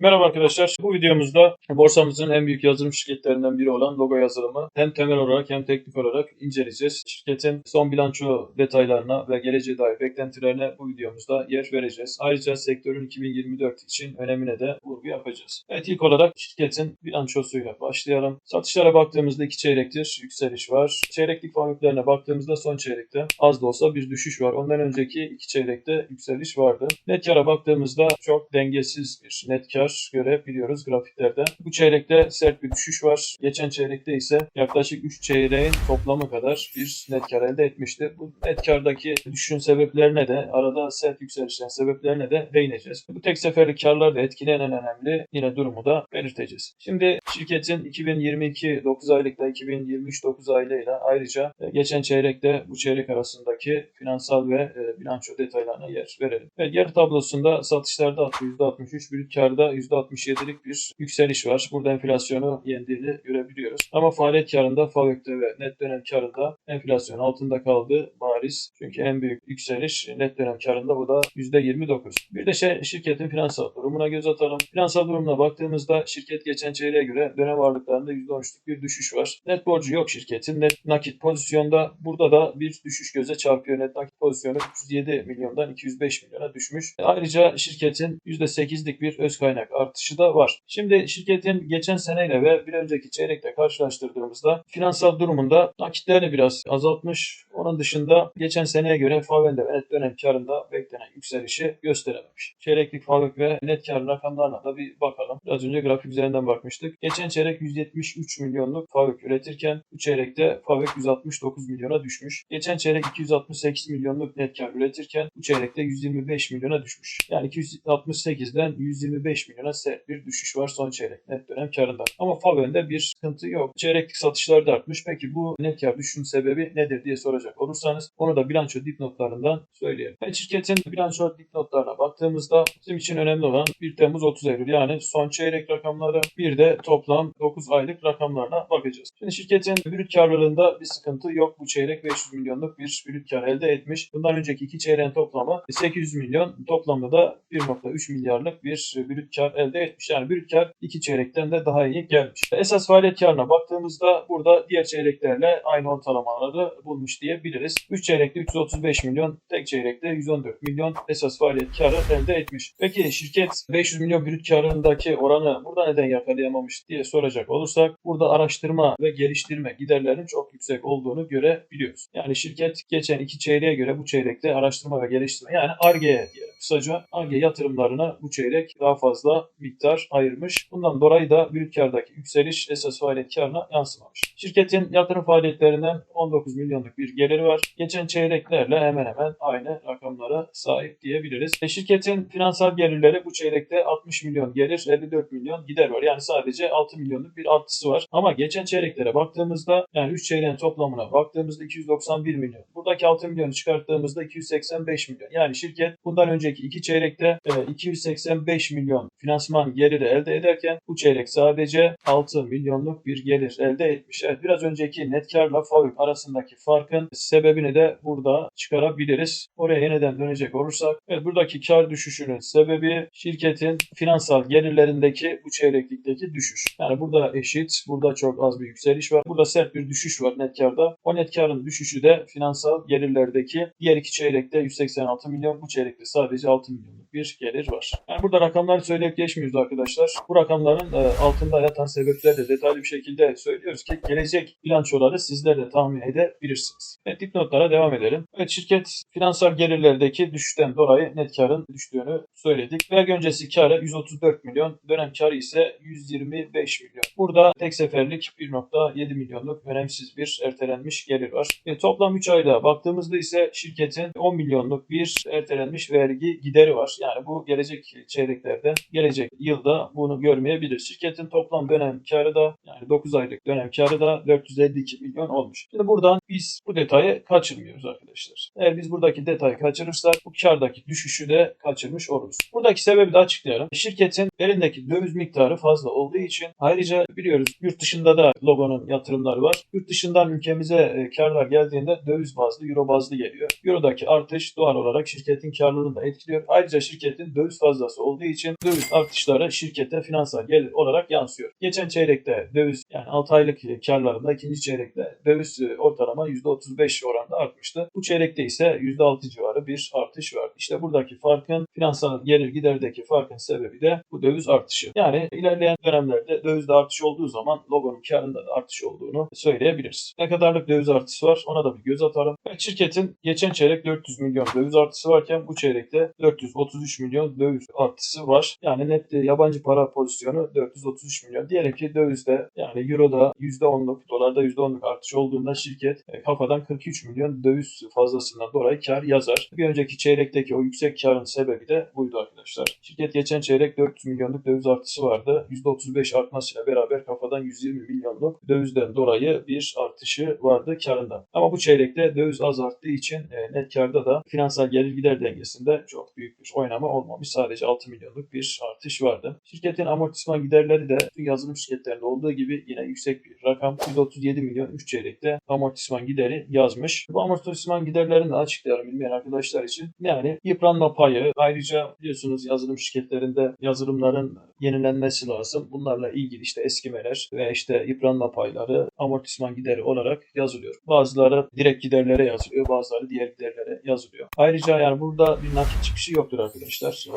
Merhaba arkadaşlar. Bu videomuzda borsamızın en büyük yazılım şirketlerinden biri olan Logo yazılımı hem temel olarak hem teknik olarak inceleyeceğiz. Şirketin son bilanço detaylarına ve geleceğe dair beklentilerine bu videomuzda yer vereceğiz. Ayrıca sektörün 2024 için önemine de vurgu yapacağız. Evet ilk olarak şirketin bilançosuyla başlayalım. Satışlara baktığımızda iki çeyrektir yükseliş var. Çeyreklik faaliyetlerine baktığımızda son çeyrekte az da olsa bir düşüş var. Ondan önceki iki çeyrekte yükseliş vardı. Net kara baktığımızda çok dengesiz bir net kar görebiliyoruz grafiklerde. Bu çeyrekte sert bir düşüş var. Geçen çeyrekte ise yaklaşık 3 çeyreğin toplamı kadar bir net kar elde etmişti. Bu net kardaki düşüşün sebeplerine de arada sert yükselişlerin sebeplerine de değineceğiz. Bu tek seferlik karlar da etkileyen en önemli yine durumu da belirteceğiz. Şimdi şirketin 2022 9 aylıkla 2023 9 aylığıyla ayrıca e, geçen çeyrekte bu çeyrek arasındaki finansal ve e, bilanço detaylarına yer verelim. Ve yarı tablosunda satışlarda %63, brüt karda %67'lik bir yükseliş var. Burada enflasyonu yendiğini görebiliyoruz. Ama faaliyet karında FAVÖK'te ve net dönem karında enflasyon altında kaldı bariz. Çünkü en büyük yükseliş net dönem karında bu da %29. Bir de şey, şirketin finansal durumuna göz atalım. Finansal durumuna baktığımızda şirket geçen çeyreğe göre dönem varlıklarında %13'lük bir düşüş var. Net borcu yok şirketin. Net nakit pozisyonda burada da bir düşüş göze çarpıyor. Net nakit pozisyonu 307 milyondan 205 milyona düşmüş. Ayrıca şirketin %8'lik bir öz kaynak artışı da var. Şimdi şirketin geçen seneyle ve bir önceki çeyrekle karşılaştırdığımızda finansal durumunda nakitlerini biraz azaltmış. Onun dışında geçen seneye göre FAVÖK'te ve net dönem karında beklenen yükselişi gösterememiş. Çeyreklik FAVÖK ve net kar rakamlarına da bir bakalım. Biraz önce grafik üzerinden bakmıştık. Geçen çeyrek 173 milyonluk FAVÖK üretirken bu çeyrekte FAVÖK 169 milyona düşmüş. Geçen çeyrek 268 milyonluk net kar üretirken bu çeyrekte 125 milyona düşmüş. Yani 268'den 125 milyona sert bir düşüş var son çeyrek net dönem karında. Ama FAVÖK'te bir sıkıntı yok. Çeyreklik satışlar da artmış. Peki bu net kar düşüşün sebebi nedir diye soracak olursanız onu da bilanço dipnotlarından söyleyelim. Ve şirketin bilanço dipnotlarına baktığımızda bizim için önemli olan 1 Temmuz 30 Eylül yani son çeyrek rakamları bir de toplam 9 aylık rakamlarına bakacağız. Şimdi şirketin brüt karlılığında bir sıkıntı yok. Bu çeyrek 500 milyonluk bir brüt kar elde etmiş. Bundan önceki iki çeyreğin toplamı 800 milyon. Toplamda da 1.3 milyarlık bir brüt kar elde etmiş. Yani brüt kar iki çeyrekten de daha iyi gelmiş. Esas faaliyet karına baktığımızda burada diğer çeyreklerle aynı ortalamaları bulmuş diyebiliriz. 3 çeyrekte 335 milyon, tek çeyrekte 114 milyon esas faaliyet karı elde etmiş. Peki şirket 500 milyon brüt karındaki oranı burada neden yakalayamamış diye soracak olursak burada araştırma ve geliştirme giderlerinin çok yüksek olduğunu görebiliyoruz. Yani şirket geçen iki çeyreğe göre bu çeyrekte araştırma ve geliştirme yani ARGE'ye diyelim. Kısaca ARGE yatırımlarına bu çeyrek daha fazla miktar ayırmış. Bundan dolayı da brüt kardaki yükseliş esas faaliyet karına yansımamış. Şirketin yatırım faaliyetlerinden 19 milyonluk bir geliri var. Geçen çeyreklerle hemen hemen aynı rakamlara sahip diyebiliriz. E şirketin finansal gelirleri bu çeyrekte 60 milyon gelir, 54 milyon gider var. Yani sadece 6 milyonluk bir artısı var. Ama geçen çeyreklere baktığımızda yani 3 çeyreğin toplamına baktığımızda 291 milyon. Buradaki 6 milyonu çıkarttığımızda 285 milyon. Yani şirket bundan önceki iki çeyrekte e, 285 milyon finansman geliri elde ederken bu çeyrek sadece 6 milyonluk bir gelir elde etmiş. Evet biraz önceki net karla FAVÖK arasındaki farkın sebebini de burada çıkarabiliriz. Oraya yeniden dönecek olursak evet buradaki kar düşüşünün sebebi şirketin finansal gelirlerindeki bu çeyreklikteki düşüş. Yani burada eşit, burada çok az bir yükseliş var. Burada sert bir düşüş var net karda. O net karın düşüşü de finansal gelirlerdeki diğer iki çeyrekte 186 milyon, bu çeyrekte sadece 6 bir gelir var. Yani burada rakamları söyleyip geçmiyoruz arkadaşlar. Bu rakamların e, altında yatan sebepleri de detaylı bir şekilde söylüyoruz ki gelecek bilançoları sizler de tahmin edebilirsiniz. Evet dipnotlara devam edelim. Evet şirket finansal gelirlerdeki düşüşten dolayı net karın düştüğünü söyledik. Vergi öncesi karı 134 milyon, dönem karı ise 125 milyon. Burada tek seferlik 1.7 milyonluk önemsiz bir ertelenmiş gelir var. E, toplam 3 ayda baktığımızda ise şirketin 10 milyonluk bir ertelenmiş vergi gideri var. Yani bu gelecek çeyreklerde, gelecek yılda bunu görmeyebilir. Şirketin toplam dönem karı da yani 9 aylık dönem karı da 452 milyon olmuş. Şimdi buradan biz bu detayı kaçırmıyoruz arkadaşlar. Eğer biz buradaki detayı kaçırırsak bu kardaki düşüşü de kaçırmış oluruz. Buradaki sebebi de açıklayalım. Şirketin elindeki döviz miktarı fazla olduğu için ayrıca biliyoruz yurt dışında da logonun yatırımları var. Yurt dışından ülkemize e, karlar geldiğinde döviz bazlı, euro bazlı geliyor. Eurodaki artış doğal olarak şirketin karlılığını da etkiliyor. Ayrıca şirketin döviz fazlası olduğu için döviz artışları şirkete finansal gelir olarak yansıyor. Geçen çeyrekte döviz yani 6 aylık karlarında ikinci çeyrekte döviz e, ortalama %35 oranda artmıştı. Bu çeyrekte ise %6 civarı bir artış vardı. İşte buradaki farkın finansal gelir giderdeki farkın sebebi de bu döviz artışı. Yani ilerleyen dönemlerde dövizde artış olduğu zaman logonun karında da artış olduğunu söyleyebiliriz. Ne kadarlık döviz artışı var ona da bir göz atalım. Evet, şirketin geçen çeyrek 400 milyon döviz artışı varken bu çeyrekte 433 milyon döviz artışı var. Yani net yabancı para pozisyonu 433 milyon. Diyelim ki dövizde yani euroda %10'luk, dolarda %10'luk artış olduğunda şirket e, kafadan 43 milyon döviz fazlasından dolayı kar yazar. Bir önceki çeyrekteki o yüksek karın sebebi de buydu arkadaşlar. Şirket geçen çeyrek 400 milyonluk döviz artışı vardı. %35 artmasıyla beraber kafadan 120 milyonluk dövizden dolayı bir artışı vardı karında. Ama bu çeyrekte döviz az arttığı için e, net karda da finansal gelir gider dengesinde çok büyük bir oynama olmamış. Sadece 6 milyonluk bir artış vardı. Şirketin amortisman giderleri de yazılım şirketlerinde olduğu gibi yine yüksek bir rakam. 137 milyon 3 çeyrekte amortisman gideri yazmış. Bu amortisman giderlerini de açıklayalım bilmeyen arkadaşlar için. Yani yıpranma payı ayrıca biliyorsunuz yazılım şirketlerinde yazılımların yenilenmesi lazım. Bunlarla ilgili işte eskimeler ve işte yıpranma payları amortisman gideri olarak yazılıyor. Bazıları direkt giderlere yazılıyor, bazıları diğer giderlere yazılıyor. Ayrıca yani burada bir nakit çıkışı yoktur arkadaşlar.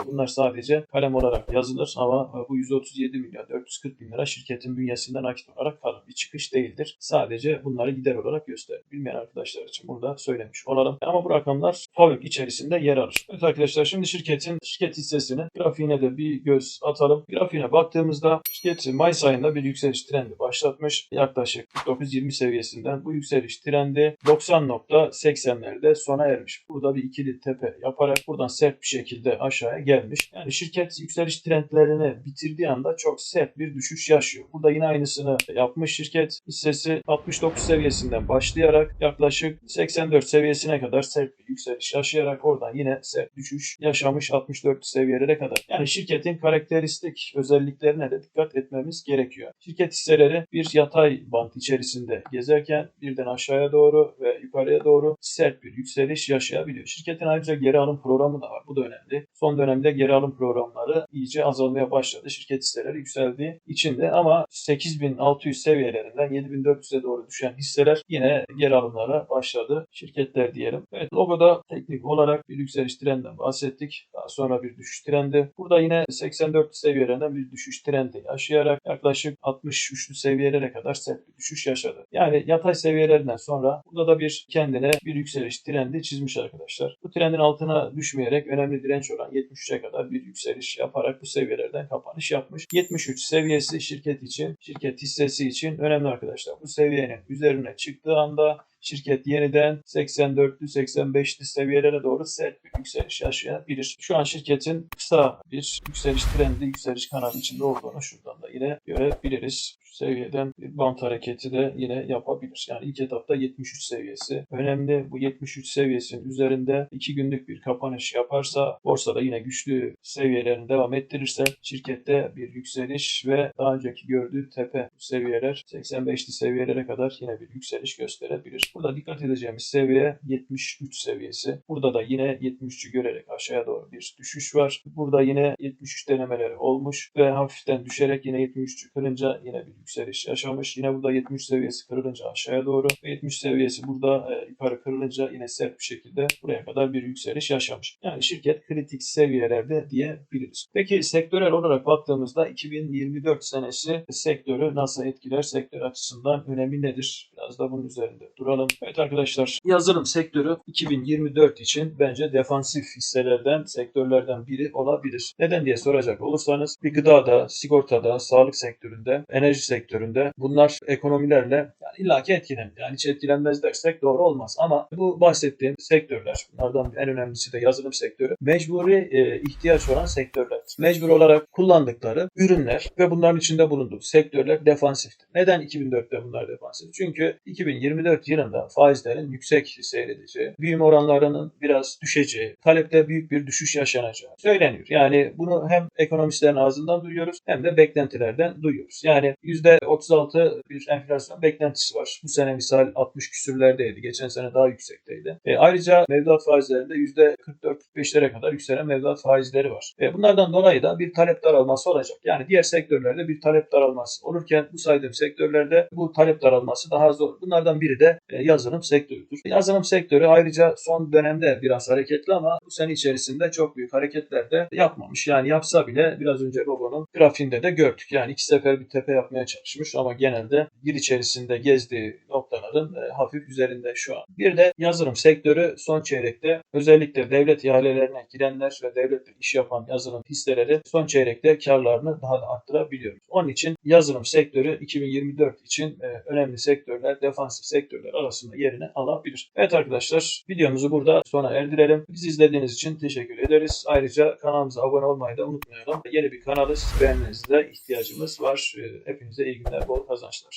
Bunlar sadece kalem olarak yazılır ama bu 137 milyon 440 bin lira şirketin bünyesinde nakit olarak kalır. Bir çıkış değildir. Sadece bunları gider olarak gösterir. Bilmeyen arkadaşlar için burada söylemiş olalım. Ama bu rakamlar FAVÖK içerisinde yer alır. Evet arkadaşlar şimdi şirketin şirket hissesini grafiğine de bir göz atalım. Grafiğine baktığımızda şirket Mayıs ayında bir yükseliş trendi başlatmış. Yaklaşık 49-20 seviyesinden bu yükseliş trendi 90.80'lerde sona ermiş. Burada bir ikili tepe yaparak buradan sert bir şekilde aşağıya gelmiş. Yani şirket yükseliş trendlerini bitirdiği anda çok sert bir düşüş yaşıyor. Burada yine aynısını yapmış şirket hissesi 69 seviyesinden başlayarak yaklaşık 84 seviyesine kadar sert bir yükseliş yaşayarak oradan yine sert düşüş yaşamış 64 seviyelere kadar. Yani şirketin karakteristik özelliklerine de dikkat etmemiz gerekiyor. Şirket hisseleri bir yatay bant içerisinde gezerken birden aşağıya doğru ve yukarıya doğru sert bir yükseliş yaşayabiliyor. Şirketin ayrıca geri alım programı da var. Bu da önemli. Son dönemde geri alım programları iyice azalmaya başladı. Şirket hisseleri yükseldiği için de ama 8600 seviyelerinden 7400'e doğru düşen hisseler yine geri alımlara başladı. Şirketler diyelim. Evet logoda teknik olarak bir yükseliş trendinden bahsettik. Sonra bir düşüş trendi. Burada yine 84 seviyelerinden bir düşüş trendi yaşayarak yaklaşık 63'lü seviyelere kadar sert bir düşüş yaşadı. Yani yatay seviyelerinden sonra burada da bir kendine bir yükseliş trendi çizmiş arkadaşlar. Bu trendin altına düşmeyerek önemli direnç olan 73'e kadar bir yükseliş yaparak bu seviyelerden kapanış yapmış. 73 seviyesi şirket için, şirket hissesi için önemli arkadaşlar. Bu seviyenin üzerine çıktığı anda şirket yeniden 84'lü 85'li seviyelere doğru sert bir yükseliş yaşayabilir. Şu an şirketin kısa bir yükseliş trendi, yükseliş kanalı içinde olduğunu şuradan da yine görebiliriz. Şu seviyeden bir bant hareketi de yine yapabilir. Yani ilk etapta 73 seviyesi önemli. Bu 73 seviyesinin üzerinde 2 günlük bir kapanış yaparsa borsada yine güçlü seviyelerini devam ettirirse şirkette bir yükseliş ve daha önceki gördüğü tepe seviyeler 85'li seviyelere kadar yine bir yükseliş gösterebilir. Burada dikkat edeceğimiz seviye 73 seviyesi. Burada da yine 73'ü görerek aşağıya doğru bir düşüş var. Burada yine 73 denemeleri olmuş ve hafiften düşerek yine 73'ü kırınca yine bir yükseliş yaşamış. Yine burada 73 seviyesi kırılınca aşağıya doğru ve 70 seviyesi burada e, yukarı kırılınca yine sert bir şekilde buraya kadar bir yükseliş yaşamış. Yani şirket kritik seviyelerde diyebiliriz. Peki sektörel olarak baktığımızda 2024 senesi sektörü nasıl etkiler? Sektör açısından önemi nedir? Biraz da bunun üzerinde duralım. Evet arkadaşlar yazılım sektörü 2024 için bence defansif hisselerden, sektörlerden biri olabilir. Neden diye soracak olursanız bir gıdada, sigortada, sağlık sektöründe, enerji sektöründe bunlar ekonomilerle yani illaki etkilenir. Yani hiç etkilenmez dersek doğru olmaz. Ama bu bahsettiğim sektörler, bunlardan en önemlisi de yazılım sektörü, mecburi e, ihtiyaç olan sektörler. Mecbur olarak kullandıkları ürünler ve bunların içinde bulunduğu sektörler defansiftir. Neden 2004'te bunlar defansif? Çünkü Çünkü 2024 yılında faizlerin yüksek seyredeceği, büyüme oranlarının biraz düşeceği, talepte büyük bir düşüş yaşanacağı söyleniyor. Yani bunu hem ekonomistlerin ağzından duyuyoruz hem de beklentilerden duyuyoruz. Yani %36 bir enflasyon beklentisi var. Bu sene misal 60 küsürlerdeydi. Geçen sene daha yüksekteydi. E, ayrıca mevduat faizlerinde %44-45'lere kadar yükselen mevduat faizleri var. E, bunlardan dolayı da bir talep daralması olacak. Yani diğer sektörlerde bir talep daralması olurken bu saydığım sektörlerde bu talep daralması daha zor. Bunlardan biri de e, yazılım sektörüdür. Yazılım sektörü ayrıca son dönemde biraz hareketli ama bu sene içerisinde çok büyük hareketler de yapmamış. Yani yapsa bile biraz önce Robo'nun grafiğinde de gördük. Yani iki sefer bir tepe yapmaya çalışmış ama genelde yıl içerisinde gezdiği noktaların e, hafif üzerinde şu an. Bir de yazılım sektörü son çeyrekte özellikle devlet ihalelerine girenler ve devletle iş yapan yazılım hisseleri son çeyrekte karlarını daha da arttırabiliyor. Onun için yazılım sektörü 2024 için e, önemli sektörler, defansif sektörler arasında yerini alabilir. Evet arkadaşlar videomuzu burada sona erdirelim. Bizi izlediğiniz için teşekkür ederiz. Ayrıca kanalımıza abone olmayı da unutmayalım. Yeni bir kanalız. Beğenmenize ihtiyacımız var. E, Hepinize iyi günler, bol kazançlar.